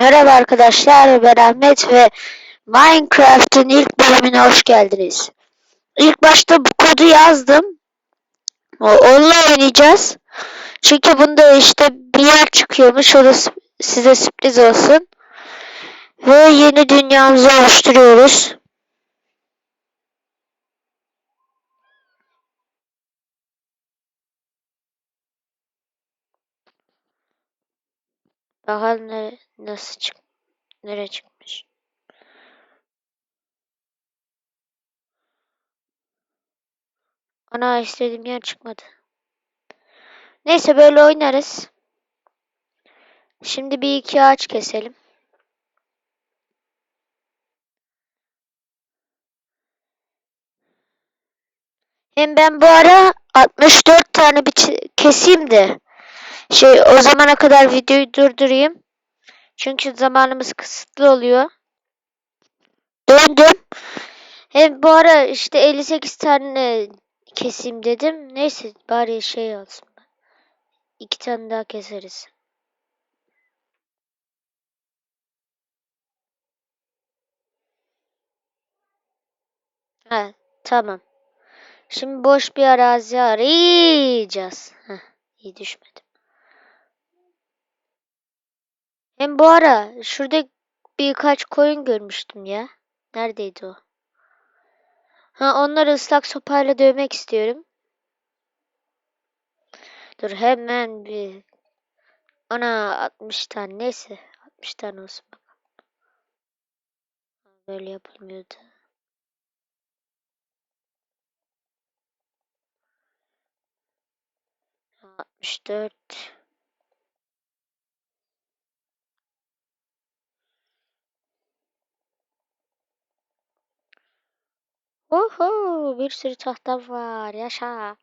Merhaba arkadaşlar ben Ahmet ve Minecraft'ın ilk bölümüne hoş geldiniz. İlk başta bu kodu yazdım. Onunla oynayacağız. Çünkü bunda işte bir yer çıkıyormuş. O da s- size sürpriz olsun. Ve yeni dünyamızı oluşturuyoruz. Bakalım ne, nasıl çık nereye çıkmış. Ana istediğim yer çıkmadı. Neyse böyle oynarız. Şimdi bir iki ağaç keselim. Hem ben bu ara 64 tane biçi- keseyim de şey o zamana kadar videoyu durdurayım. Çünkü zamanımız kısıtlı oluyor. Döndüm. Hem bu ara işte 58 tane keseyim dedim. Neyse bari şey olsun. İki tane daha keseriz. Ha, tamam. Şimdi boş bir arazi arayacağız. Heh, iyi düşmedim. Hem bu ara şurada birkaç koyun görmüştüm ya. Neredeydi o? Ha onları ıslak sopayla dövmek istiyorum. Dur hemen bir. Ana 60 tane neyse 60 tane olsun bak. Böyle yapılmıyordu. Altmış dört. Oho bir sürü tahta var yaşa.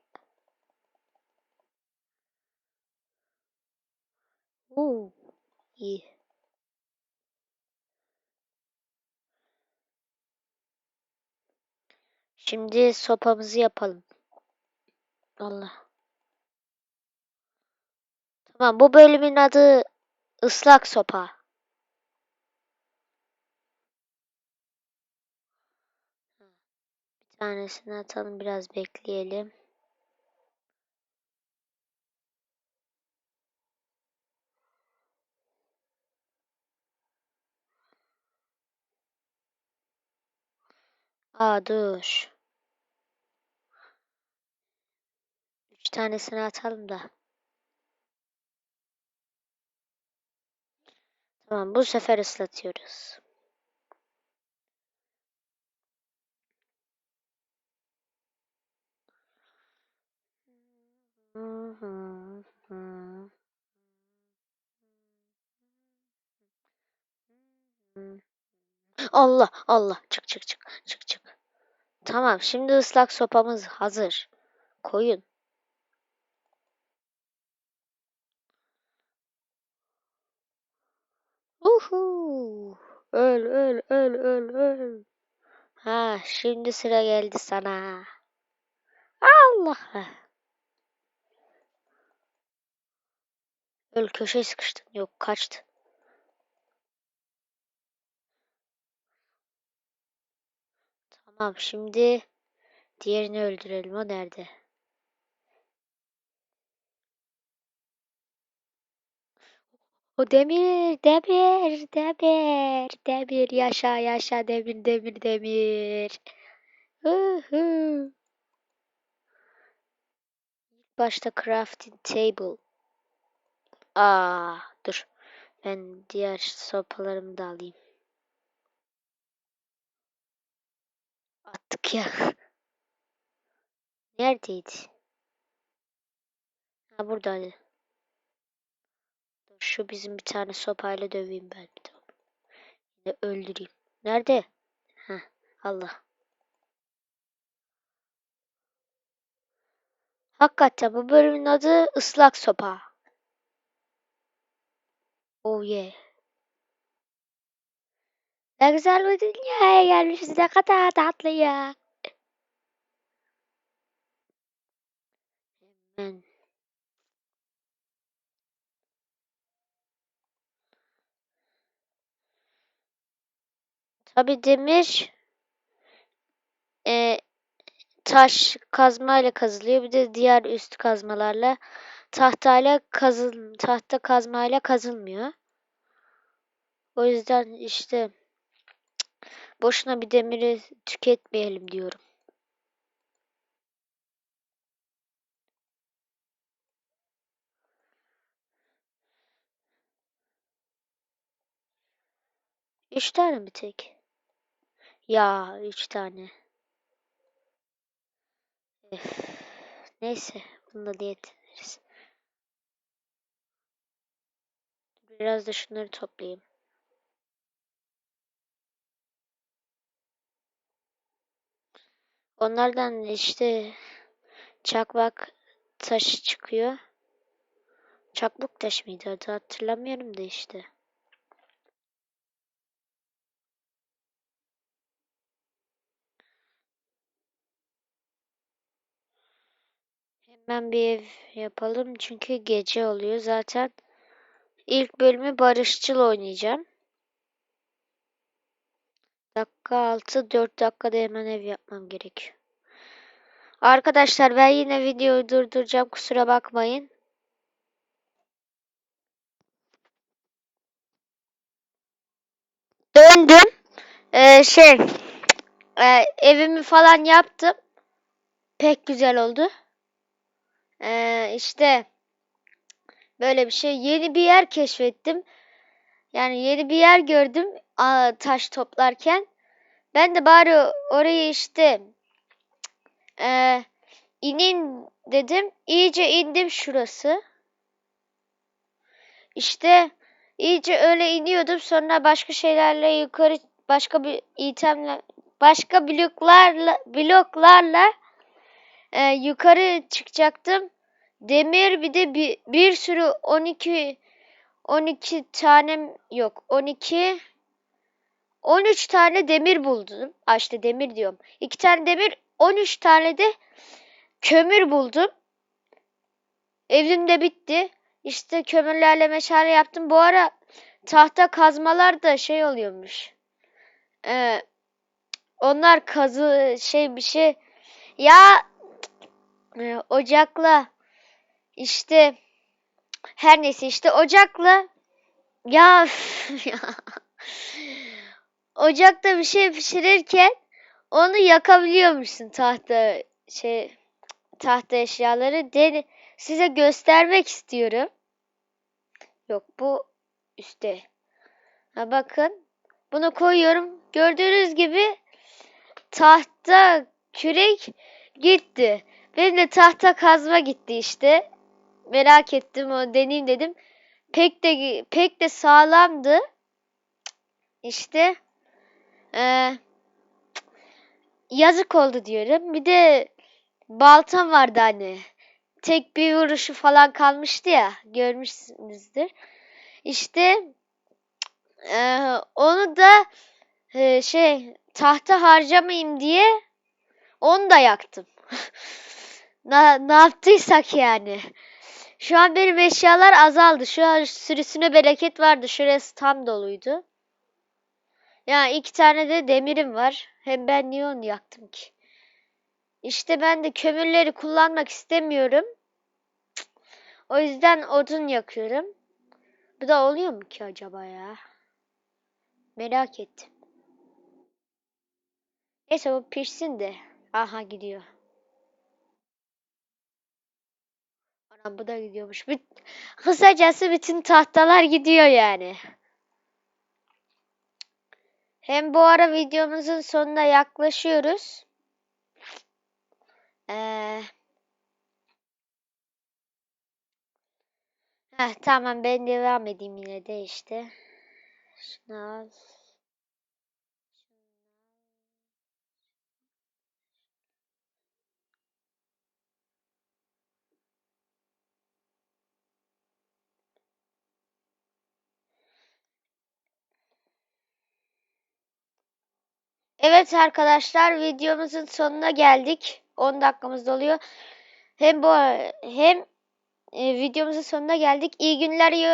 Oo, iyi. Şimdi sopamızı yapalım. Allah. Tamam bu bölümün adı ıslak sopa. Tanesini atalım biraz bekleyelim. Aa dur. Üç tanesini atalım da. Tamam bu sefer ıslatıyoruz. Hı hı hı. Hı. Allah Allah çık çık çık çık çık. Tamam şimdi ıslak sopamız hazır. Koyun. Uhu. Öl öl öl öl öl. Ha şimdi sıra geldi sana. Allah. Öl köşeye sıkıştın. Yok kaçtı. Tamam şimdi diğerini öldürelim. O nerede? O demir, demir, demir, demir, yaşa, yaşa, demir, demir, demir. Uhu. İlk başta crafting table. Aa, dur. Ben diğer sopalarımı da alayım. Attık ya. Neredeydi? Ha buradaydı. Dur şu bizim bir tane sopayla döveyim ben bir de. öldüreyim. Nerede? Ha Allah. Hakikaten bu bölümün adı ıslak sopa. Oh yeah. Ne güzel bir dünyaya gelmişiz. Ne kadar tatlı ya. Hemen. Tabi demir e, taş kazmayla kazılıyor. Bir de diğer üst kazmalarla tahtayla kazıl tahta kazmayla kazılmıyor. O yüzden işte boşuna bir demiri tüketmeyelim diyorum. Üç tane mi tek? Ya üç tane. Üf. Neyse bununla diyet ederiz. Biraz da şunları toplayayım. Onlardan işte çakmak taşı çıkıyor. Çakmak taş mıydı adı hatırlamıyorum da işte. Hemen bir ev yapalım çünkü gece oluyor zaten. İlk bölümü barışçıl oynayacağım. Dakika 6, 4 dakikada hemen ev yapmam gerekiyor. Arkadaşlar ben yine videoyu durduracağım kusura bakmayın. Döndüm. Ee, şey e, evimi falan yaptım. Pek güzel oldu. Ee, işte böyle bir şey. Yeni bir yer keşfettim. Yani yeni bir yer gördüm taş toplarken. Ben de bari orayı işte e, inin dedim. İyice indim şurası. İşte iyice öyle iniyordum. Sonra başka şeylerle yukarı başka bir itemle başka bloklarla bloklarla e, yukarı çıkacaktım. Demir bir de bir, bir sürü 12 12 tane yok 12 13 tane demir buldum. Aa işte demir diyorum. 2 tane demir 13 tane de kömür buldum. Evim de bitti. İşte kömürlerle meşale yaptım. Bu ara tahta kazmalar da şey oluyormuş. Ee, onlar kazı şey bir şey ya e, ocakla işte her neyse işte ocakla ya, ocakta bir şey pişirirken onu yakabiliyormuşsun tahta şey tahta eşyaları. Den size göstermek istiyorum. Yok bu üstte. Ha bakın. Bunu koyuyorum. Gördüğünüz gibi tahta kürek gitti. Benim de tahta kazma gitti işte. Merak ettim o deneyim dedim. Pek de pek de sağlamdı. İşte ee, yazık oldu diyorum. Bir de baltam vardı hani. Tek bir vuruşu falan kalmıştı ya. Görmüşsünüzdür. İşte ee, onu da e, şey tahta harcamayayım diye onu da yaktım. ne, ne yaptıysak yani. Şu an benim eşyalar azaldı. Şu an sürüsüne bereket vardı. Şurası tam doluydu. Yani iki tane de demirim var. Hem ben niye onu yaktım ki? İşte ben de kömürleri kullanmak istemiyorum. O yüzden odun yakıyorum. Bu da oluyor mu ki acaba ya? Merak ettim. Neyse bu pişsin de. Aha gidiyor. Bu da gidiyormuş. Bir, kısacası bütün tahtalar gidiyor yani. Hem bu ara videomuzun sonuna yaklaşıyoruz. Ee, heh, tamam ben devam edeyim yine de işte. Şunu al. Evet arkadaşlar videomuzun sonuna geldik. 10 dakikamız doluyor. Hem bu hem e, videomuzun sonuna geldik. İyi günler, iyi